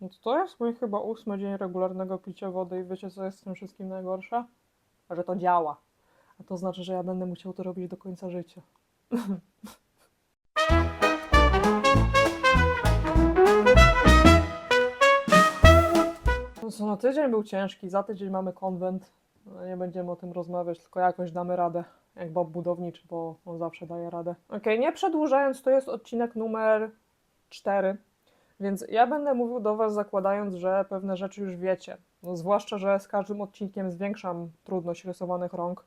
No to, jest mój chyba ósmy dzień regularnego picia wody i wiecie co jest z tym wszystkim najgorsze? Że to działa. A to znaczy, że ja będę musiał to robić do końca życia. No co, no tydzień był ciężki, za tydzień mamy konwent. No, nie będziemy o tym rozmawiać, tylko jakoś damy radę. Jak Bob budowniczy, bo on zawsze daje radę. Okej, nie przedłużając, to jest odcinek numer 4. Więc ja będę mówił do Was zakładając, że pewne rzeczy już wiecie. No, zwłaszcza, że z każdym odcinkiem zwiększam trudność rysowanych rąk.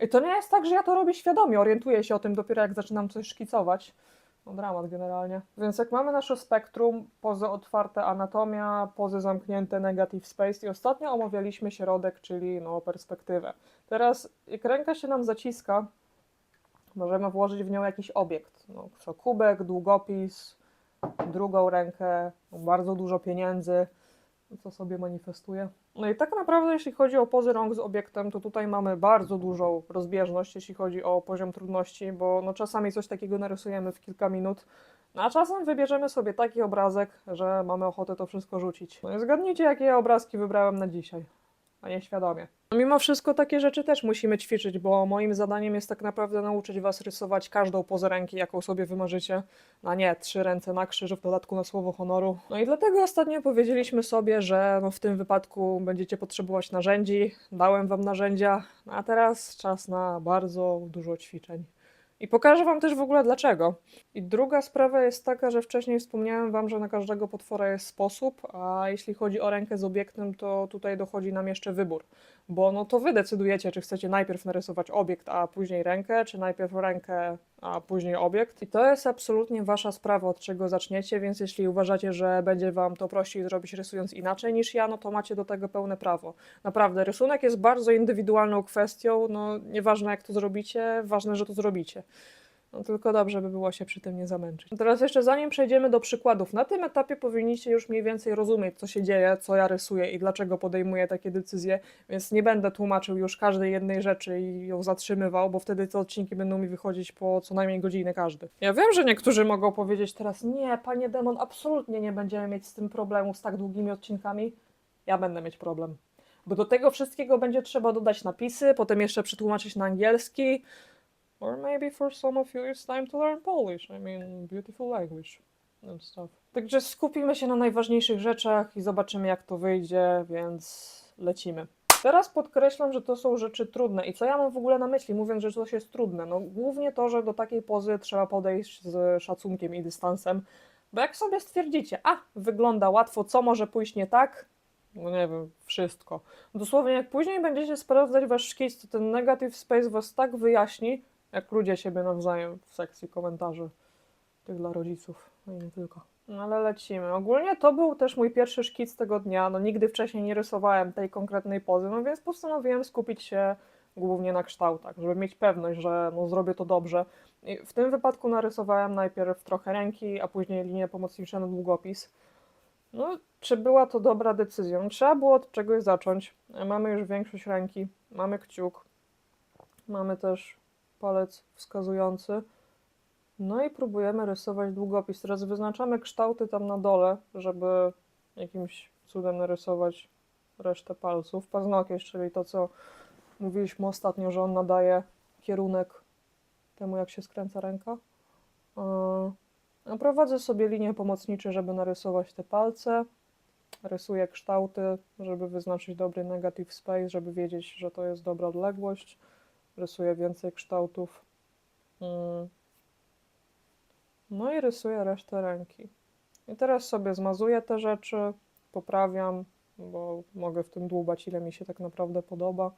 I to nie jest tak, że ja to robię świadomie, orientuję się o tym dopiero jak zaczynam coś szkicować. No dramat generalnie. Więc jak mamy nasze spektrum, pozy otwarte anatomia, pozy zamknięte negative space i ostatnio omawialiśmy środek, czyli no perspektywę. Teraz jak ręka się nam zaciska, możemy włożyć w nią jakiś obiekt. No, co kubek, długopis, drugą rękę, bardzo dużo pieniędzy, co sobie manifestuje. No i tak naprawdę, jeśli chodzi o pozy rąk z obiektem, to tutaj mamy bardzo dużą rozbieżność, jeśli chodzi o poziom trudności, bo no czasami coś takiego narysujemy w kilka minut, no a czasem wybierzemy sobie taki obrazek, że mamy ochotę to wszystko rzucić. No i zgadnijcie, jakie ja obrazki wybrałem na dzisiaj, a nie świadomie. No Mimo wszystko takie rzeczy też musimy ćwiczyć, bo moim zadaniem jest tak naprawdę nauczyć Was rysować każdą pozę ręki, jaką sobie wymarzycie, a nie trzy ręce na krzyż, w dodatku na słowo honoru. No i dlatego ostatnio powiedzieliśmy sobie, że no w tym wypadku będziecie potrzebować narzędzi, dałem Wam narzędzia, no a teraz czas na bardzo dużo ćwiczeń. I pokażę Wam też w ogóle dlaczego. I druga sprawa jest taka, że wcześniej wspomniałem Wam, że na każdego potwora jest sposób, a jeśli chodzi o rękę z obiektem, to tutaj dochodzi nam jeszcze wybór. Bo no to Wy decydujecie, czy chcecie najpierw narysować obiekt, a później rękę, czy najpierw rękę, a później obiekt. I to jest absolutnie Wasza sprawa, od czego zaczniecie, więc jeśli uważacie, że będzie Wam to prościej zrobić rysując inaczej niż ja, no to macie do tego pełne prawo. Naprawdę, rysunek jest bardzo indywidualną kwestią, no nieważne jak to zrobicie, ważne, że to zrobicie. No tylko dobrze by było się przy tym nie zamęczyć. Teraz jeszcze zanim przejdziemy do przykładów, na tym etapie powinniście już mniej więcej rozumieć, co się dzieje, co ja rysuję i dlaczego podejmuję takie decyzje, więc nie będę tłumaczył już każdej jednej rzeczy i ją zatrzymywał, bo wtedy te odcinki będą mi wychodzić po co najmniej godzinę każdy. Ja wiem, że niektórzy mogą powiedzieć teraz, nie, panie demon, absolutnie nie będziemy mieć z tym problemu z tak długimi odcinkami. Ja będę mieć problem. Bo do tego wszystkiego będzie trzeba dodać napisy, potem jeszcze przetłumaczyć na angielski, Or maybe for some of you it's time to learn Polish. I mean, beautiful language and stuff. Także skupimy się na najważniejszych rzeczach i zobaczymy, jak to wyjdzie, więc lecimy. Teraz podkreślam, że to są rzeczy trudne. I co ja mam w ogóle na myśli, mówiąc, że coś jest trudne? No, głównie to, że do takiej pozy trzeba podejść z szacunkiem i dystansem. Bo jak sobie stwierdzicie, a wygląda łatwo, co może pójść nie tak? No nie wiem, wszystko. Dosłownie, jak później będziecie sprawdzać wasz szkic, to ten negative space was tak wyjaśni, jak ludzie siebie nawzajem w sekcji komentarzy tych dla rodziców, no i nie tylko. No ale lecimy. Ogólnie to był też mój pierwszy szkic tego dnia. No nigdy wcześniej nie rysowałem tej konkretnej pozy, no więc postanowiłem skupić się głównie na kształtach, żeby mieć pewność, że no, zrobię to dobrze. I w tym wypadku narysowałem najpierw trochę ręki, a później linię pomocniczą na długopis. No, czy była to dobra decyzja? No, trzeba było od czegoś zacząć. Mamy już większość ręki, mamy kciuk, mamy też palec wskazujący. No i próbujemy rysować długopis. Teraz wyznaczamy kształty tam na dole, żeby jakimś cudem narysować resztę palców. Paznokieć, czyli to, co mówiliśmy ostatnio, że on nadaje kierunek temu, jak się skręca ręka. A Prowadzę sobie linie pomocnicze, żeby narysować te palce. Rysuję kształty, żeby wyznaczyć dobry negative space, żeby wiedzieć, że to jest dobra odległość rysuję więcej kształtów. Mm. No i rysuję resztę ręki. I teraz sobie zmazuję te rzeczy, poprawiam, bo mogę w tym dłubać, ile mi się tak naprawdę podoba.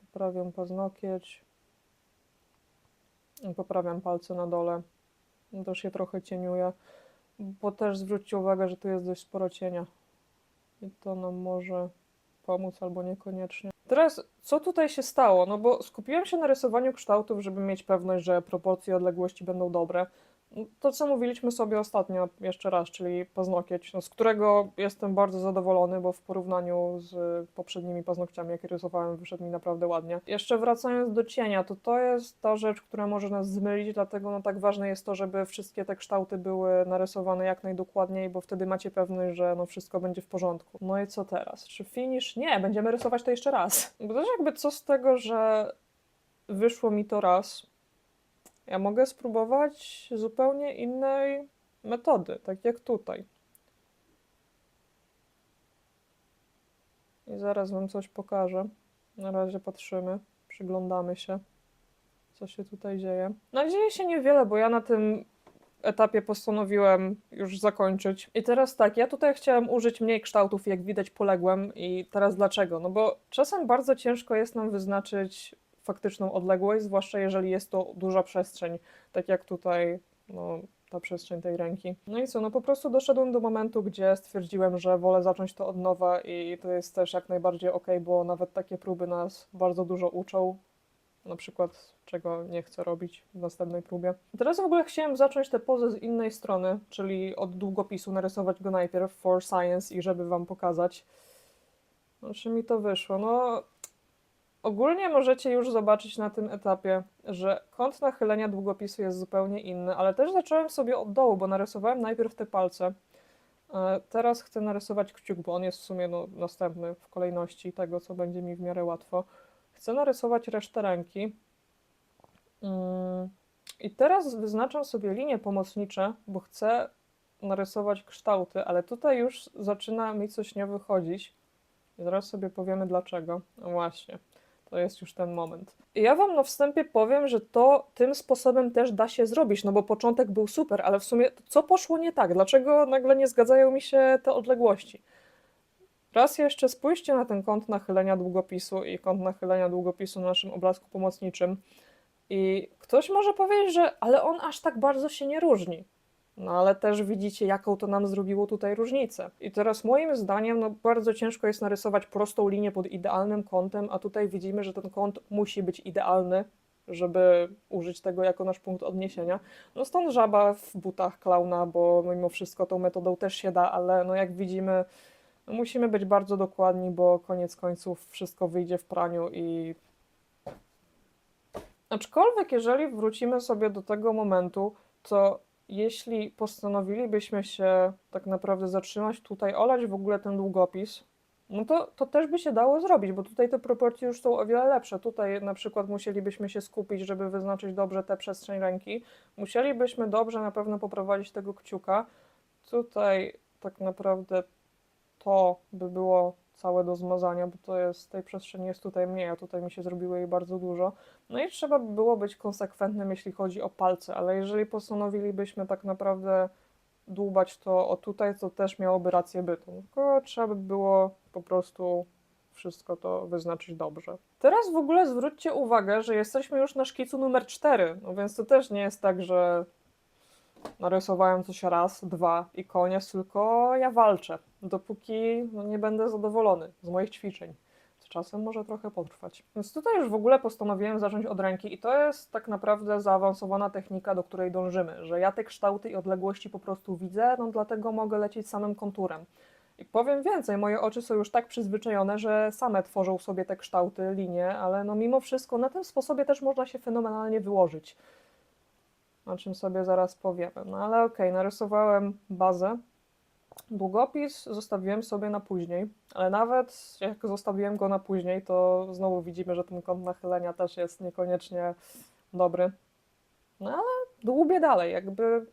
Poprawiam paznokieć. Poprawiam palce na dole. Też je trochę cieniuję, bo też zwróćcie uwagę, że tu jest dość sporo cienia. I to nam może pomóc albo niekoniecznie. Teraz, co tutaj się stało? No bo skupiłem się na rysowaniu kształtów, żeby mieć pewność, że proporcje odległości będą dobre. To, co mówiliśmy sobie ostatnio, jeszcze raz, czyli paznokieć, no, z którego jestem bardzo zadowolony, bo w porównaniu z poprzednimi paznokciami, jakie rysowałem, wyszedł mi naprawdę ładnie. Jeszcze wracając do cienia, to to jest ta rzecz, która może nas zmylić, dlatego no, tak ważne jest to, żeby wszystkie te kształty były narysowane jak najdokładniej, bo wtedy macie pewność, że no, wszystko będzie w porządku. No i co teraz? Czy finish? Nie, będziemy rysować to jeszcze raz. Bo też jakby co z tego, że wyszło mi to raz, ja mogę spróbować zupełnie innej metody, tak jak tutaj. I zaraz Wam coś pokażę. Na razie patrzymy, przyglądamy się, co się tutaj dzieje. No dzieje się niewiele, bo ja na tym etapie postanowiłem już zakończyć. I teraz tak, ja tutaj chciałem użyć mniej kształtów, jak widać poległem i teraz dlaczego? No bo czasem bardzo ciężko jest nam wyznaczyć faktyczną odległość, zwłaszcza jeżeli jest to duża przestrzeń, tak jak tutaj no, ta przestrzeń tej ręki. No i co, no po prostu doszedłem do momentu, gdzie stwierdziłem, że wolę zacząć to od nowa i to jest też jak najbardziej ok, bo nawet takie próby nas bardzo dużo uczą. Na przykład, czego nie chcę robić w następnej próbie. Teraz w ogóle chciałem zacząć tę pozę z innej strony, czyli od długopisu, narysować go najpierw for science i żeby wam pokazać. No, czy mi to wyszło? No, Ogólnie możecie już zobaczyć na tym etapie, że kąt nachylenia długopisu jest zupełnie inny, ale też zacząłem sobie od dołu, bo narysowałem najpierw te palce. E, Teraz chcę narysować kciuk, bo on jest w sumie no, następny w kolejności tego, co będzie mi w miarę łatwo. Chcę narysować resztę ręki. Mm, I teraz wyznaczam sobie linie pomocnicze, bo chcę narysować kształty, ale tutaj już zaczyna mi coś nie wychodzić. I zaraz sobie powiemy dlaczego. No właśnie. To jest już ten moment. I ja wam na wstępie powiem, że to tym sposobem też da się zrobić, no bo początek był super, ale w sumie co poszło nie tak? Dlaczego nagle nie zgadzają mi się te odległości? Raz jeszcze spójrzcie na ten kąt nachylenia długopisu i kąt nachylenia długopisu na naszym obrazku pomocniczym. I ktoś może powiedzieć, że ale on aż tak bardzo się nie różni. No ale też widzicie, jaką to nam zrobiło tutaj różnicę. I teraz moim zdaniem no, bardzo ciężko jest narysować prostą linię pod idealnym kątem, a tutaj widzimy, że ten kąt musi być idealny, żeby użyć tego jako nasz punkt odniesienia. No stąd żaba w butach klauna, bo mimo wszystko tą metodą też się da, ale no jak widzimy, no musimy być bardzo dokładni, bo koniec końców wszystko wyjdzie w praniu i Aczkolwiek, jeżeli wrócimy sobie do tego momentu, to jeśli postanowilibyśmy się tak naprawdę zatrzymać tutaj, olać w ogóle ten długopis, no to, to też by się dało zrobić, bo tutaj te proporcje już są o wiele lepsze. Tutaj na przykład musielibyśmy się skupić, żeby wyznaczyć dobrze tę przestrzeń ręki. Musielibyśmy dobrze na pewno poprowadzić tego kciuka. Tutaj tak naprawdę to by było całe do zmazania, bo to jest, tej przestrzeni jest tutaj mniej, a tutaj mi się zrobiło jej bardzo dużo. No i trzeba by było być konsekwentnym, jeśli chodzi o palce, ale jeżeli postanowilibyśmy tak naprawdę dłubać to o tutaj, to też miałoby rację bytu. Tylko trzeba by było po prostu wszystko to wyznaczyć dobrze. Teraz w ogóle zwróćcie uwagę, że jesteśmy już na szkicu numer 4, no więc to też nie jest tak, że narysowałem coś raz, dwa i koniec, tylko ja walczę, dopóki no, nie będę zadowolony z moich ćwiczeń. Co czasem może trochę potrwać. Więc tutaj już w ogóle postanowiłem zacząć od ręki i to jest tak naprawdę zaawansowana technika, do której dążymy, że ja te kształty i odległości po prostu widzę, no dlatego mogę lecieć samym konturem. I powiem więcej, moje oczy są już tak przyzwyczajone, że same tworzą sobie te kształty, linie, ale no mimo wszystko na tym sposobie też można się fenomenalnie wyłożyć o czym sobie zaraz powiemy. No ale okej, narysowałem bazę. Długopis zostawiłem sobie na później, ale nawet jak zostawiłem go na później, to znowu widzimy, że ten kąt nachylenia też jest niekoniecznie dobry. No ale dłubię dalej, jakby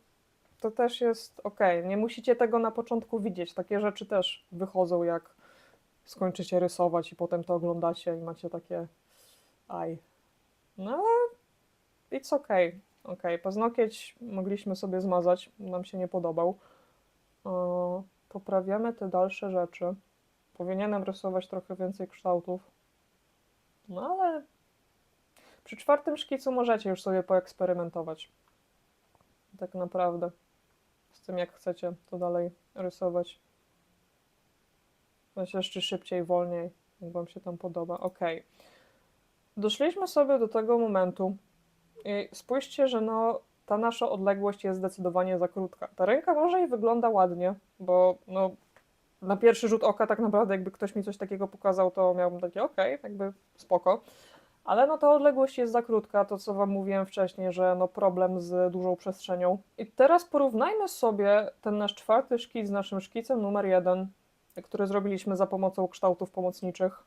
to też jest ok. Nie musicie tego na początku widzieć. Takie rzeczy też wychodzą, jak skończycie rysować i potem to oglądacie i macie takie aj. No ale it's okay. Ok, paznokieć mogliśmy sobie zmazać, nam się nie podobał. O, poprawiamy te dalsze rzeczy. Powinienem rysować trochę więcej kształtów. No ale przy czwartym szkicu możecie już sobie poeksperymentować. Tak naprawdę. Z tym, jak chcecie to dalej rysować. Znaczy jeszcze szybciej, wolniej, jak Wam się tam podoba. Ok. Doszliśmy sobie do tego momentu, i spójrzcie, że no ta nasza odległość jest zdecydowanie za krótka. Ta ręka może i wygląda ładnie, bo no, na pierwszy rzut oka tak naprawdę jakby ktoś mi coś takiego pokazał, to miałbym takie okej, jakby spoko. Ale no ta odległość jest za krótka, to co wam mówiłem wcześniej, że no problem z dużą przestrzenią. I teraz porównajmy sobie ten nasz czwarty szkic z naszym szkicem numer jeden, który zrobiliśmy za pomocą kształtów pomocniczych.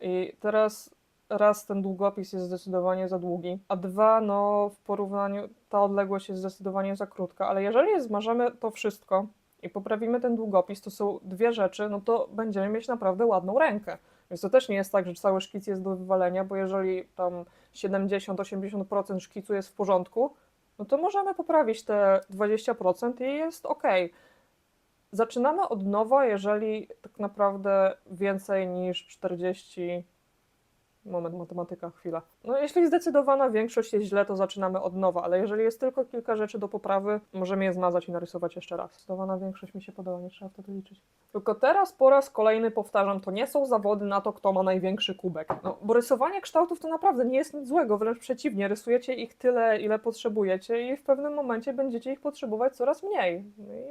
I teraz raz ten długopis jest zdecydowanie za długi, a dwa, no w porównaniu ta odległość jest zdecydowanie za krótka, ale jeżeli zmarzemy to wszystko i poprawimy ten długopis, to są dwie rzeczy, no to będziemy mieć naprawdę ładną rękę. Więc to też nie jest tak, że cały szkic jest do wywalenia, bo jeżeli tam 70-80% szkicu jest w porządku, no to możemy poprawić te 20% i jest ok. Zaczynamy od nowa, jeżeli tak naprawdę więcej niż 40. Moment, matematyka, chwila. No, jeśli zdecydowana większość jest źle, to zaczynamy od nowa, ale jeżeli jest tylko kilka rzeczy do poprawy, możemy je zmazać i narysować jeszcze raz. Zdecydowana większość mi się podoba, nie trzeba wtedy liczyć. Tylko teraz po raz kolejny powtarzam, to nie są zawody na to, kto ma największy kubek. No, bo rysowanie kształtów to naprawdę nie jest nic złego, wręcz przeciwnie, rysujecie ich tyle, ile potrzebujecie i w pewnym momencie będziecie ich potrzebować coraz mniej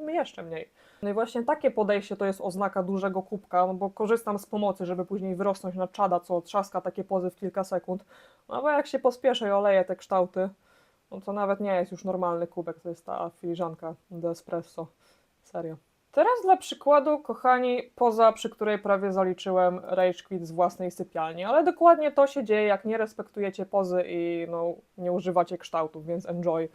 i jeszcze mniej. No i właśnie takie podejście to jest oznaka dużego kubka, no bo korzystam z pomocy, żeby później wyrosnąć na czada, co trzaska takie pozy w kilka sekund. No bo jak się pospieszę i oleję te kształty, no to nawet nie jest już normalny kubek, to jest ta filiżanka do espresso. Serio. Teraz dla przykładu, kochani, poza, przy której prawie zaliczyłem rage quit z własnej sypialni, ale dokładnie to się dzieje, jak nie respektujecie pozy i no, nie używacie kształtów, więc enjoy.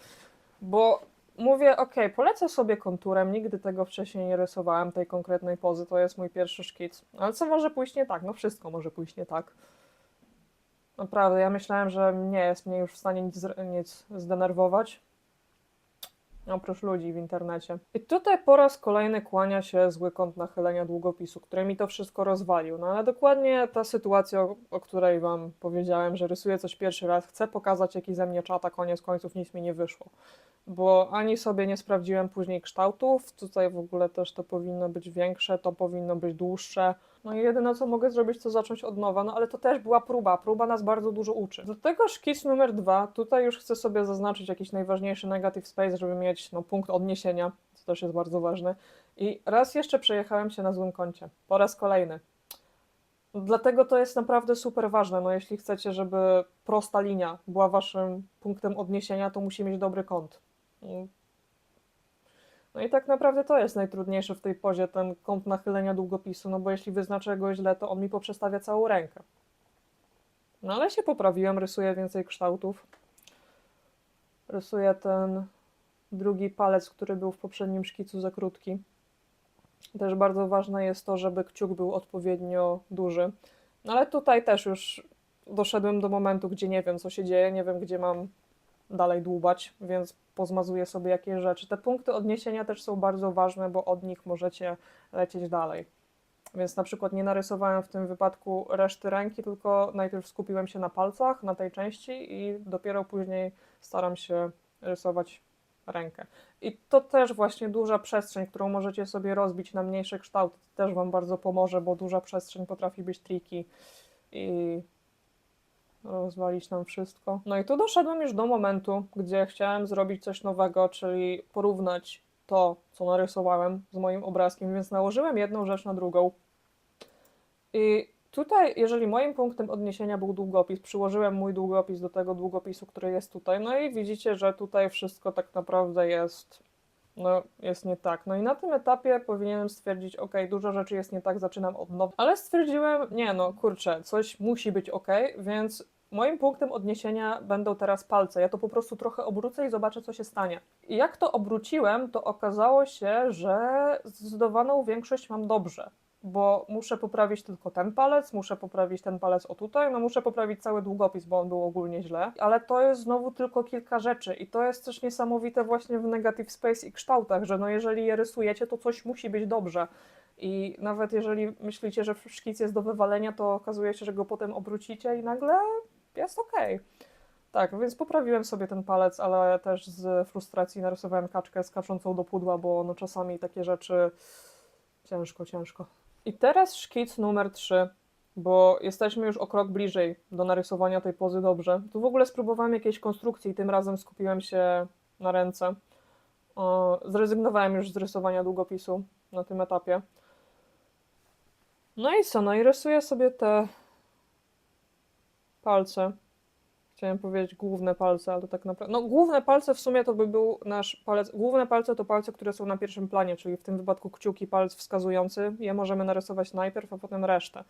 Bo mówię, ok, polecę sobie konturem, nigdy tego wcześniej nie rysowałem, tej konkretnej pozy, to jest mój pierwszy szkic. Ale co może pójść nie tak? No wszystko może pójść nie tak. Naprawdę, ja myślałem, że nie jest mnie już w stanie nic, nic zdenerwować. Oprócz ludzi w internecie. I tutaj po raz kolejny kłania się zły kąt nachylenia długopisu, który mi to wszystko rozwalił. No ale dokładnie ta sytuacja, o, o której wam powiedziałem, że rysuję coś pierwszy raz, chcę pokazać jaki ze mnie czata, koniec końców nic mi nie wyszło. Bo ani sobie nie sprawdziłem później kształtów, tutaj w ogóle też to powinno być większe, to powinno być dłuższe. No i jedyne co mogę zrobić to zacząć od nowa, no ale to też była próba, próba nas bardzo dużo uczy. Do tego szkic numer dwa, tutaj już chcę sobie zaznaczyć jakiś najważniejszy negative space, żeby mieć no, punkt odniesienia, co też jest bardzo ważne. I raz jeszcze przejechałem się na złym kącie, po raz kolejny. Dlatego to jest naprawdę super ważne. No, jeśli chcecie, żeby prosta linia była waszym punktem odniesienia, to musi mieć dobry kąt. No i tak naprawdę to jest najtrudniejsze w tej pozie, ten kąt nachylenia długopisu, no bo jeśli wyznaczę go źle, to on mi poprzestawia całą rękę. No ale się poprawiłem, rysuję więcej kształtów. Rysuję ten drugi palec, który był w poprzednim szkicu za krótki. Też bardzo ważne jest to, żeby kciuk był odpowiednio duży. No ale tutaj też już doszedłem do momentu, gdzie nie wiem, co się dzieje, nie wiem, gdzie mam dalej dłubać, więc pozmazuję sobie jakieś rzeczy. Te punkty odniesienia też są bardzo ważne, bo od nich możecie lecieć dalej. Więc na przykład nie narysowałem w tym wypadku reszty ręki, tylko najpierw skupiłem się na palcach, na tej części i dopiero później staram się rysować rękę. I to też właśnie duża przestrzeń, którą możecie sobie rozbić na mniejsze kształty, też Wam bardzo pomoże, bo duża przestrzeń potrafi być triki i rozwalić nam wszystko. No i tu doszedłem już do momentu, gdzie chciałem zrobić coś nowego, czyli porównać to, co narysowałem z moim obrazkiem, więc nałożyłem jedną rzecz na drugą. I tutaj, jeżeli moim punktem odniesienia był długopis, przyłożyłem mój długopis do tego długopisu, który jest tutaj, no i widzicie, że tutaj wszystko tak naprawdę jest, no, jest nie tak. No i na tym etapie powinienem stwierdzić, ok, dużo rzeczy jest nie tak, zaczynam od nowa. Ale stwierdziłem, nie no, kurczę, coś musi być ok, więc moim punktem odniesienia będą teraz palce. Ja to po prostu trochę obrócę i zobaczę, co się stanie. I jak to obróciłem, to okazało się, że zdecydowaną większość mam dobrze bo muszę poprawić tylko ten palec, muszę poprawić ten palec o tutaj, no muszę poprawić cały długopis, bo on był ogólnie źle, ale to jest znowu tylko kilka rzeczy i to jest też niesamowite właśnie w Negative Space i kształtach, że no jeżeli je rysujecie, to coś musi być dobrze. I nawet jeżeli myślicie, że szkic jest do wywalenia, to okazuje się, że go potem obrócicie i nagle jest okej. Tak, więc poprawiłem sobie ten palec, ale też z frustracji narysowałem kaczkę skaczącą do pudła, bo no czasami takie rzeczy ciężko, ciężko. I teraz szkic numer 3, bo jesteśmy już o krok bliżej do narysowania tej pozy dobrze. Tu w ogóle spróbowałem jakiejś konstrukcji i tym razem skupiłem się na ręce. Zrezygnowałem już z rysowania długopisu na tym etapie. No i co? No i rysuję sobie te palce. Chciałem powiedzieć główne palce, ale tak naprawdę. No, główne palce w sumie to by był nasz palec. Główne palce to palce, które są na pierwszym planie, czyli w tym wypadku kciuki, palec wskazujący. Je możemy narysować najpierw, a potem resztę.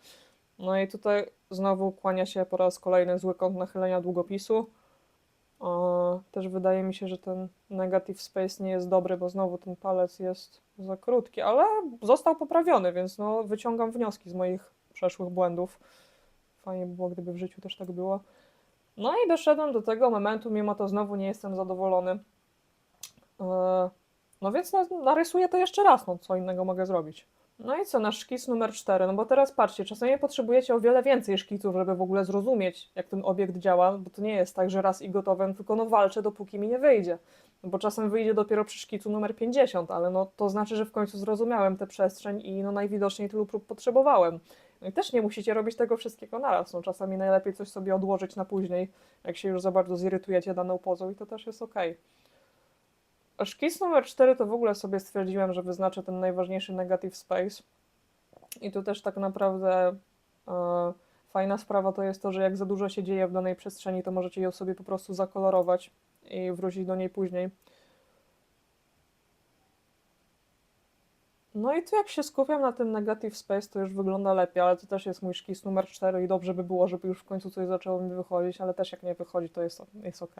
No i tutaj znowu kłania się po raz kolejny zły kąt nachylenia długopisu. O, też wydaje mi się, że ten negative space nie jest dobry, bo znowu ten palec jest za krótki, ale został poprawiony, więc no, wyciągam wnioski z moich przeszłych błędów. Fajnie by było, gdyby w życiu też tak było. No i doszedłem do tego momentu, mimo to znowu nie jestem zadowolony. E, No więc na- narysuję to jeszcze raz, no co innego mogę zrobić. No i co, nasz szkic numer 4, no bo teraz patrzcie, czasami potrzebujecie o wiele więcej szkiców, żeby w ogóle zrozumieć, jak ten obiekt działa, bo to nie jest tak, że raz i gotowe, tylko no walczę, dopóki mi nie wyjdzie. No bo czasem wyjdzie dopiero przy szkicu numer 50, ale no to znaczy, że w końcu zrozumiałem tę przestrzeń i no najwidoczniej tylu prób potrzebowałem. No i też nie musicie robić tego wszystkiego naraz. No, czasami najlepiej coś sobie odłożyć na później, jak się już za bardzo zirytujecie daną pozą i to też jest ok. Szkic numer 4 to w ogóle sobie stwierdziłem, że wyznaczę ten najważniejszy negative space. I tu też tak naprawdę e, fajna sprawa to jest to, że jak za dużo się dzieje w danej przestrzeni, to możecie ją sobie po prostu zakolorować i wrócić do niej później. No i tu jak się skupiam na tym negative space, to już wygląda lepiej, ale to też jest mój szkic numer 4 i dobrze by było, żeby już w końcu coś zaczęło mi wychodzić, ale też jak nie wychodzi, to jest, jest ok.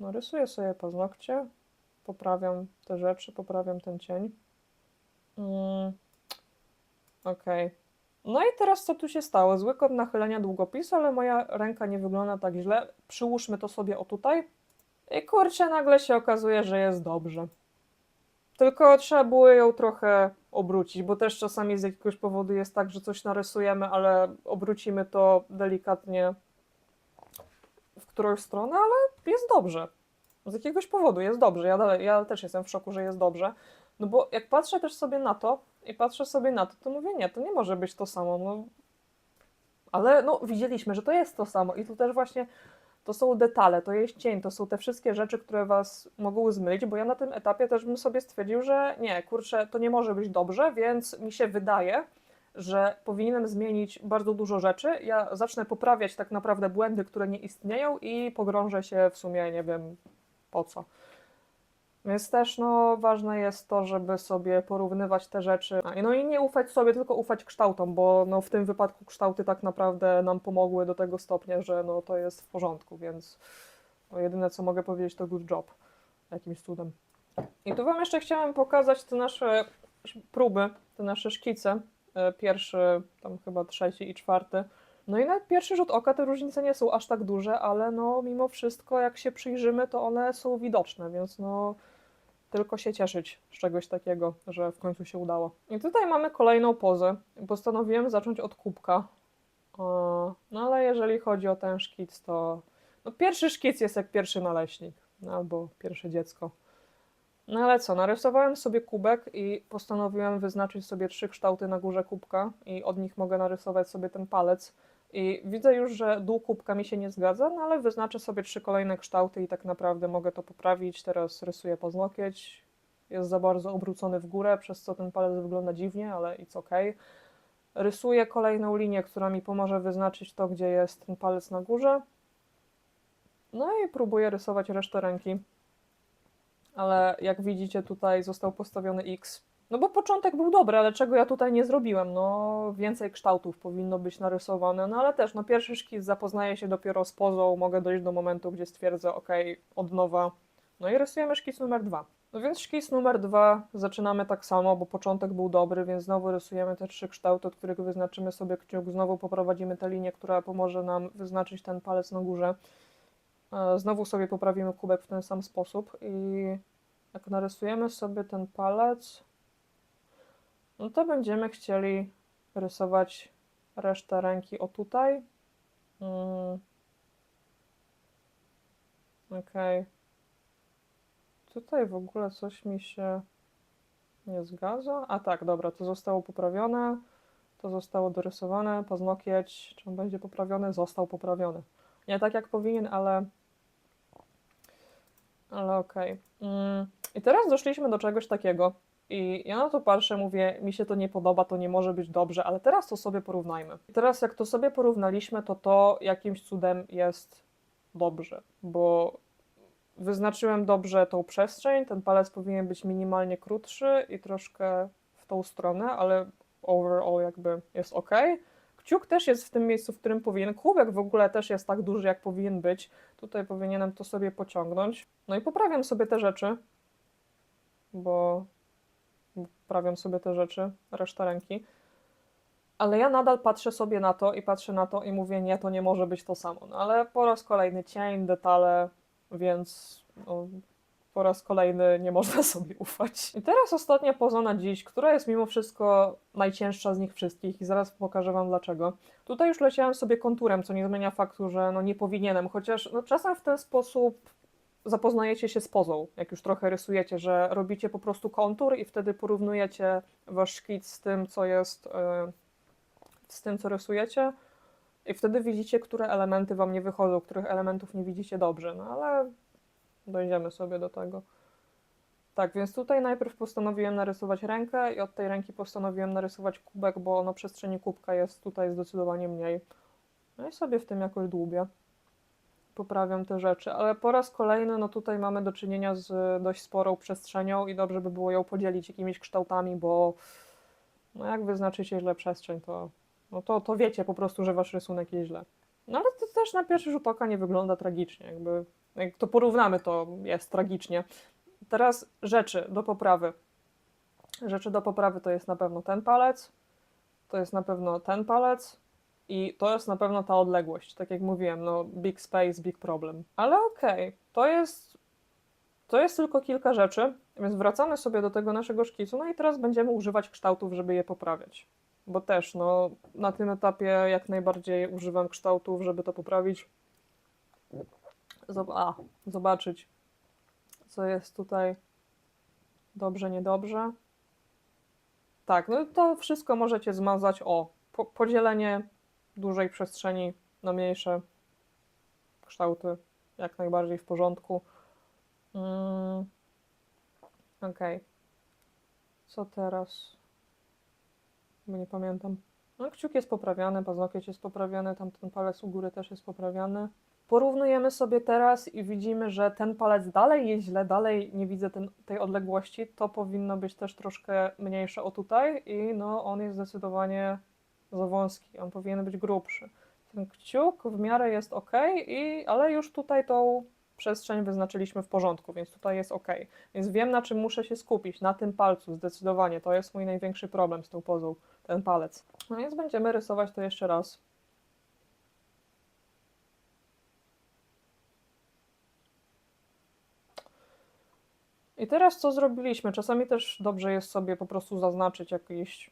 No rysuję sobie paznokcie, poprawiam te rzeczy, poprawiam ten cień. Mm. Okej. No i teraz co tu się stało? Zły kąt nachylenia długopisu, ale moja ręka nie wygląda tak źle. Przyłóżmy to sobie o tutaj. I kurczę, nagle się okazuje, że jest dobrze. Tylko trzeba było ją trochę obrócić, bo też czasami z jakiegoś powodu jest tak, że coś narysujemy, ale obrócimy to delikatnie w którąś stronę, ale jest dobrze. Z jakiegoś powodu jest dobrze. Ja, dalej, ja też jestem w szoku, że jest dobrze. No bo jak patrzę też sobie na to i patrzę sobie na to, to mówię, nie, to nie może być to samo. No. Ale no, widzieliśmy, że to jest to samo i tu też właśnie to są detale, to jest cień, to są te wszystkie rzeczy, które was mogą zmylić, bo ja na tym etapie też bym sobie stwierdził, że nie, kurczę, to nie może być dobrze, więc mi się wydaje, że powinienem zmienić bardzo dużo rzeczy. Ja zacznę poprawiać tak naprawdę błędy, które nie istnieją i pogrążę się w sumie, nie wiem po co. Więc też no, ważne jest to, żeby sobie porównywać te rzeczy. No i nie ufać sobie, tylko ufać kształtom, bo no, w tym wypadku kształty tak naprawdę nam pomogły do tego stopnia, że no, to jest w porządku, więc no, jedyne co mogę powiedzieć to good job. Jakimś cudem. I tu Wam jeszcze chciałem pokazać te nasze próby, te nasze szkice. E, Pierwszy, tam chyba trzeci i czwarty. No i na pierwszy rzut oka te różnice nie są aż tak duże, ale no mimo wszystko jak się przyjrzymy, to one są widoczne, więc no tylko się cieszyć z czegoś takiego, że w końcu się udało. I tutaj mamy kolejną pozę. Postanowiłem zacząć od kubka. No ale jeżeli chodzi o ten szkic, to no pierwszy szkic jest jak pierwszy naleśnik, no, albo pierwsze dziecko. No ale co, narysowałem sobie kubek i postanowiłem wyznaczyć sobie trzy kształty na górze kubka i od nich mogę narysować sobie ten palec. I widzę już, że dół kubka mi się nie zgadza, no ale wyznaczę sobie trzy kolejne kształty i tak naprawdę mogę to poprawić. Teraz rysuję paznokieć. Jest za bardzo obrócony w górę, przez co ten palec wygląda dziwnie, ale it's ok. Rysuję kolejną linię, która mi pomoże wyznaczyć to, gdzie jest ten palec na górze. No i próbuję rysować resztę ręki. Ale jak widzicie, tutaj został postawiony X. No bo początek był dobry, ale czego ja tutaj nie zrobiłem? No, więcej kształtów powinno być narysowane, no ale też, no pierwszy szkic zapoznaję się dopiero z pozą, mogę dojść do momentu, gdzie stwierdzę, ok, od nowa. No i rysujemy szkic numer dwa. No więc szkic numer dwa zaczynamy tak samo, bo początek był dobry, więc znowu rysujemy te trzy kształty, od których wyznaczymy sobie kciuk, znowu poprowadzimy tę linię, która pomoże nam wyznaczyć ten palec na górze. E, Znowu sobie poprawimy kubek w ten sam sposób i jak narysujemy sobie ten palec, no to będziemy chcieli rysować resztę ręki o tutaj. Mm. Okej. Tutaj w ogóle coś mi się nie zgadza. A tak, dobra, to zostało poprawione. To zostało dorysowane. Paznokieć, czy on będzie poprawiony? Został poprawiony. Nie tak jak powinien, ale. Ale okej. Mm, I teraz doszliśmy do czegoś takiego. I ja na to patrzę, mówię, mi się to nie podoba, to nie może być dobrze, ale teraz to sobie porównajmy. I teraz, jak to sobie porównaliśmy, to to jakimś cudem jest dobrze, bo wyznaczyłem dobrze tą przestrzeń. Ten palec powinien być minimalnie krótszy i troszkę w tą stronę, ale overall jakby jest ok. Kciuk też jest w tym miejscu, w którym powinien. Kubek w ogóle też jest tak duży, jak powinien być. Tutaj powinienem to sobie pociągnąć. No i poprawiam sobie te rzeczy, bo poprawiam sobie te rzeczy, reszta ręki. Ale ja nadal patrzę sobie na to i patrzę na to i mówię, nie, to nie może być to samo. No ale po raz kolejny cień, detale, więc no, po raz kolejny nie można sobie ufać. I teraz ostatnia poza na dziś, która jest mimo wszystko najcięższa z nich wszystkich i zaraz pokażę Wam dlaczego. Tutaj już leciałem sobie konturem, co nie zmienia faktu, że no nie powinienem, chociaż no, czasem w ten sposób zapoznajecie się z pozą, jak już trochę rysujecie, że robicie po prostu kontur i wtedy porównujecie wasz szkic z tym, co jest, e, z tym, co rysujecie i wtedy widzicie, które elementy wam nie wychodzą, których elementów nie widzicie dobrze, no ale dojdziemy sobie do tego. Tak, więc tutaj najpierw postanowiłem narysować rękę i od tej ręki postanowiłem narysować kubek, bo no przestrzeni kubka jest tutaj zdecydowanie mniej. No i sobie w tym jakoś dłubię poprawiam te rzeczy, ale po raz kolejny no tutaj mamy do czynienia z dość sporą przestrzenią i dobrze by było ją podzielić jakimiś kształtami, bo no jak wyznaczycie źle przestrzeń, to, no to, to wiecie po prostu, że wasz rysunek jest źle. No ale to też na pierwszy rzut oka nie wygląda tragicznie, jakby jak to porównamy, to jest tragicznie. Teraz rzeczy do poprawy. Rzeczy do poprawy to jest na pewno ten palec, to jest na pewno ten palec, i to jest na pewno ta odległość. Tak jak mówiłem, no big space, big problem. Ale okej, okay, to jest to jest tylko kilka rzeczy, więc wracamy sobie do tego naszego szkicu, no i teraz będziemy używać kształtów, żeby je poprawiać. Bo też, no, na tym etapie jak najbardziej używam kształtów, żeby to poprawić. Zob A, zobaczyć, co jest tutaj dobrze, niedobrze. Tak, no to wszystko możecie zmazać. O, po podzielenie dużej przestrzeni na mniejsze kształty, jak najbardziej w porządku. Mm. Ok. Co teraz? Bo nie pamiętam. No, kciuk jest poprawiany, paznokieć jest poprawiany, tamten palec u góry też jest poprawiany. Porównujemy sobie teraz i widzimy, że ten palec dalej jest źle, dalej nie widzę ten, tej odległości. To powinno być też troszkę mniejsze o tutaj i no on jest zdecydowanie za wąski, on powinien być grubszy. Ten kciuk w miarę jest ok, i, ale już tutaj tą przestrzeń wyznaczyliśmy w porządku, więc tutaj jest ok. Więc wiem, na czym muszę się skupić, na tym palcu, zdecydowanie. To jest mój największy problem z tą pozą, ten palec. No więc będziemy rysować to jeszcze raz. I teraz co zrobiliśmy? Czasami też dobrze jest sobie po prostu zaznaczyć jakieś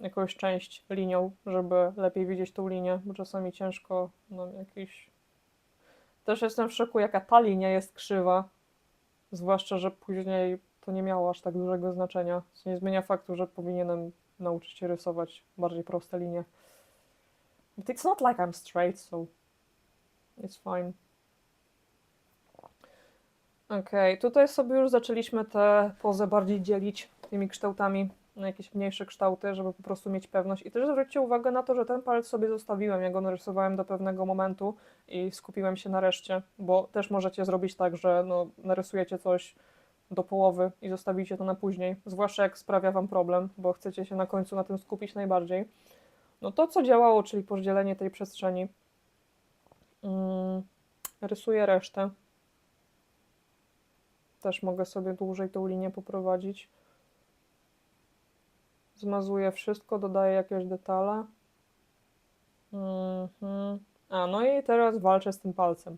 jakąś część linią, żeby lepiej widzieć tą linię, bo czasami ciężko nam jakiś... Też jestem w szoku, jaka ta linia jest krzywa, zwłaszcza, że później to nie miało aż tak dużego znaczenia, co nie zmienia faktu, że powinienem nauczyć się rysować bardziej proste linie. But it's not like I'm straight, so it's fine. Okej, okay, tutaj sobie już zaczęliśmy te pozy bardziej dzielić tymi kształtami na jakieś mniejsze kształty, żeby po prostu mieć pewność. I też zwróćcie uwagę na to, że ten palec sobie zostawiłem, ja go narysowałem do pewnego momentu i skupiłem się na reszcie, bo też możecie zrobić tak, że no, narysujecie coś do połowy i zostawicie to na później, zwłaszcza jak sprawia Wam problem, bo chcecie się na końcu na tym skupić najbardziej. No to, co działało, czyli podzielenie tej przestrzeni, mm, rysuję resztę. Też mogę sobie dłużej tą linię poprowadzić. Zmazuję wszystko, dodaję jakieś detale. Mhm. A, no i teraz walczę z tym palcem.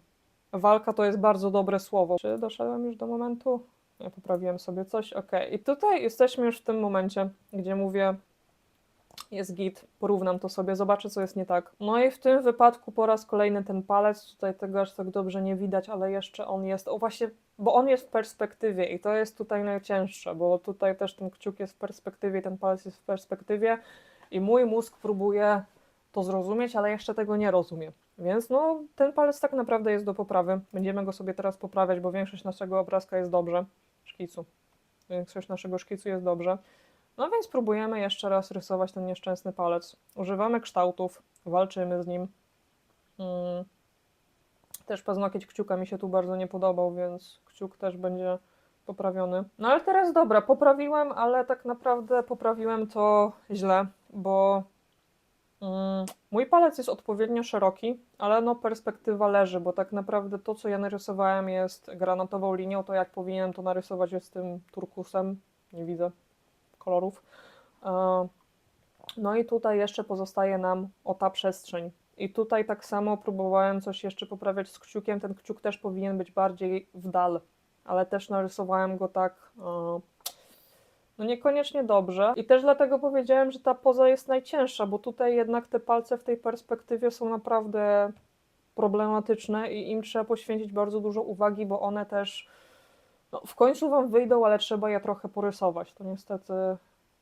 Walka to jest bardzo dobre słowo. Czy doszedłem już do momentu? Ja poprawiłem sobie coś. Ok. I tutaj jesteśmy już w tym momencie, gdzie mówię, jest git, porównam to sobie, zobaczę, co jest nie tak. No i w tym wypadku po raz kolejny ten palec, tutaj tego aż tak dobrze nie widać, ale jeszcze on jest, o właśnie, bo on jest w perspektywie i to jest tutaj najcięższe, bo tutaj też ten kciuk jest w perspektywie, ten palec jest w perspektywie i mój mózg próbuje to zrozumieć, ale jeszcze tego nie rozumie. Więc no, ten palec tak naprawdę jest do poprawy. Będziemy go sobie teraz poprawiać, bo większość naszego obrazka jest dobrze. Szkicu. Większość naszego szkicu jest dobrze. No więc próbujemy jeszcze raz rysować ten nieszczęsny palec. Używamy kształtów, walczymy z nim. Mm. Też paznokieć kciuka mi się tu bardzo nie podobał, więc kciuk też będzie poprawiony. No ale teraz dobra, poprawiłem, ale tak naprawdę poprawiłem to źle, bo mm, mój palec jest odpowiednio szeroki, ale no perspektywa leży, bo tak naprawdę to, co ja narysowałem jest granatową linią, to jak powinienem to narysować jest tym turkusem, nie widzę kolorów. E, No i tutaj jeszcze pozostaje nam o ta przestrzeń. I tutaj tak samo próbowałem coś jeszcze poprawiać z kciukiem. Ten kciuk też powinien być bardziej w dal, ale też narysowałem go tak e, no niekoniecznie dobrze. I też dlatego powiedziałem, że ta poza jest najcięższa, bo tutaj jednak te palce w tej perspektywie są naprawdę problematyczne i im trzeba poświęcić bardzo dużo uwagi, bo one też no, w końcu wam wyjdą, ale trzeba je trochę porysować. To niestety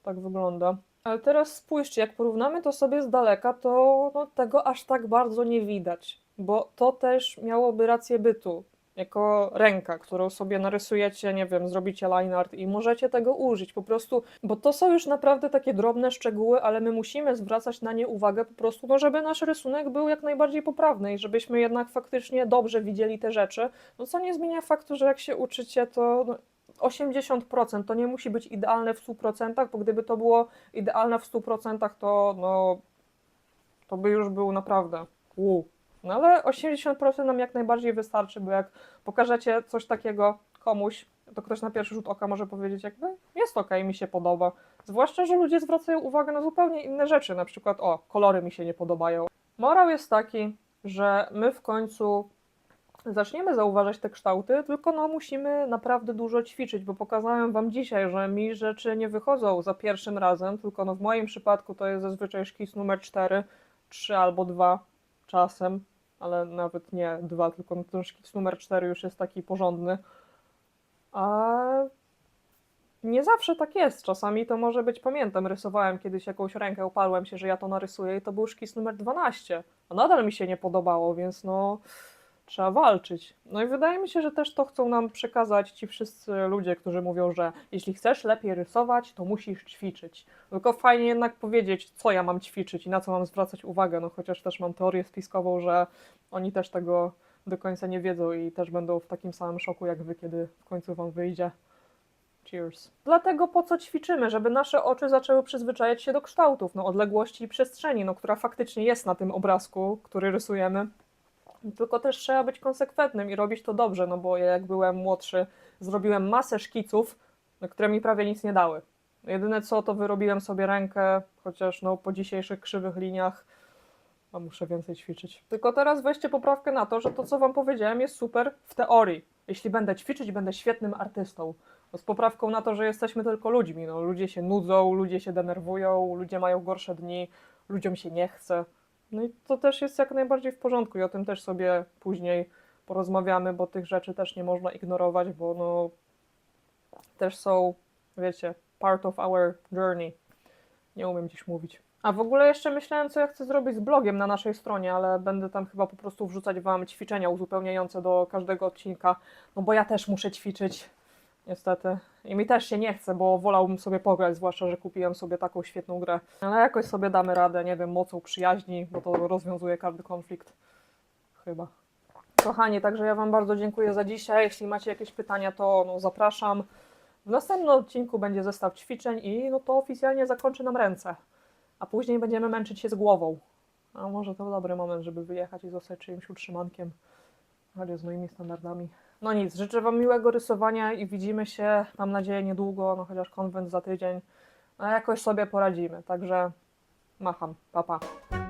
tak wygląda. Ale teraz spójrzcie, jak porównamy to sobie z daleka, to no, tego aż tak bardzo nie widać, bo to też miałoby rację bytu. Jako ręka, którą sobie narysujecie, nie wiem, zrobicie line art i możecie tego użyć po prostu, bo to są już naprawdę takie drobne szczegóły, ale my musimy zwracać na nie uwagę po prostu, no żeby nasz rysunek był jak najbardziej poprawny i żebyśmy jednak faktycznie dobrze widzieli te rzeczy, no co nie zmienia faktu, że jak się uczycie, to no, 80% to nie musi być idealne w 100%, bo gdyby to było idealne w 100%, to no to by już był naprawdę wow. No ale 80% nam jak najbardziej wystarczy, bo jak pokażecie coś takiego komuś, to ktoś na pierwszy rzut oka może powiedzieć jakby jest okej, mi się podoba. Zwłaszcza, że ludzie zwracają uwagę na zupełnie inne rzeczy, na przykład o, kolory mi się nie podobają. Morał jest taki, że my w końcu zaczniemy zauważać te kształty, tylko no musimy naprawdę dużo ćwiczyć, bo pokazałem wam dzisiaj, że mi rzeczy nie wychodzą za pierwszym razem, tylko no w moim przypadku to jest zazwyczaj szkic numer 4, 3 albo 2 czasem, ale nawet nie 2, tylko no ten szkic numer 4 już jest taki porządny. A nie zawsze tak jest. Czasami to może być, pamiętam, rysowałem kiedyś jakąś rękę, uparłem się, że ja to narysuję i to był szkic numer 12. A nadal mi się nie podobało, więc no trzeba walczyć. No i wydaje mi się, że też to chcą nam przekazać ci wszyscy ludzie, którzy mówią, że jeśli chcesz lepiej rysować, to musisz ćwiczyć. Tylko fajnie jednak powiedzieć, co ja mam ćwiczyć i na co mam zwracać uwagę, no chociaż też mam teorię spiskową, że oni też tego do końca nie wiedzą i też będą w takim samym szoku jak wy, kiedy w końcu wam wyjdzie. Cheers. Dlatego po co ćwiczymy? Żeby nasze oczy zaczęły przyzwyczajać się do kształtów, no odległości i przestrzeni, no która faktycznie jest na tym obrazku, który rysujemy. Tylko też trzeba być konsekwentnym i robić to dobrze, no bo ja jak byłem młodszy, zrobiłem masę szkiców, które mi prawie nic nie dały. Jedyne co, to wyrobiłem sobie rękę, chociaż no po dzisiejszych krzywych liniach a muszę więcej ćwiczyć. Tylko teraz weźcie poprawkę na to, że to co wam powiedziałem jest super w teorii. Jeśli będę ćwiczyć, będę świetnym artystą. No, z poprawką na to, że jesteśmy tylko ludźmi. No, ludzie się nudzą, ludzie się denerwują, ludzie mają gorsze dni, ludziom się nie chce. No i to też jest jak najbardziej w porządku i o tym też sobie później porozmawiamy, bo tych rzeczy też nie można ignorować, bo no też są, wiecie, part of our journey. Nie umiem dziś mówić. A w ogóle jeszcze myślałem, co ja chcę zrobić z blogiem na naszej stronie, ale będę tam chyba po prostu wrzucać wam ćwiczenia uzupełniające do każdego odcinka, no bo ja też muszę ćwiczyć, niestety. I mi też się nie chce, bo wolałbym sobie pograć, zwłaszcza, że kupiłem sobie taką świetną grę. Ale jakoś sobie damy radę, nie wiem, mocą przyjaźni, bo to rozwiązuje każdy konflikt. Chyba. Kochani, także ja Wam bardzo dziękuję za dzisiaj. Jeśli macie jakieś pytania, to no, zapraszam. W następnym odcinku będzie zestaw ćwiczeń i no to oficjalnie zakończy nam ręce. A później będziemy męczyć się z głową. A może to dobry moment, żeby wyjechać i zostać czyimś utrzymankiem. Ale z moimi standardami. No nic, życzę Wam miłego rysowania i widzimy się, mam nadzieję, niedługo, no chociaż konwent za tydzień. A jakoś sobie poradzimy, także macham, papa. Pa.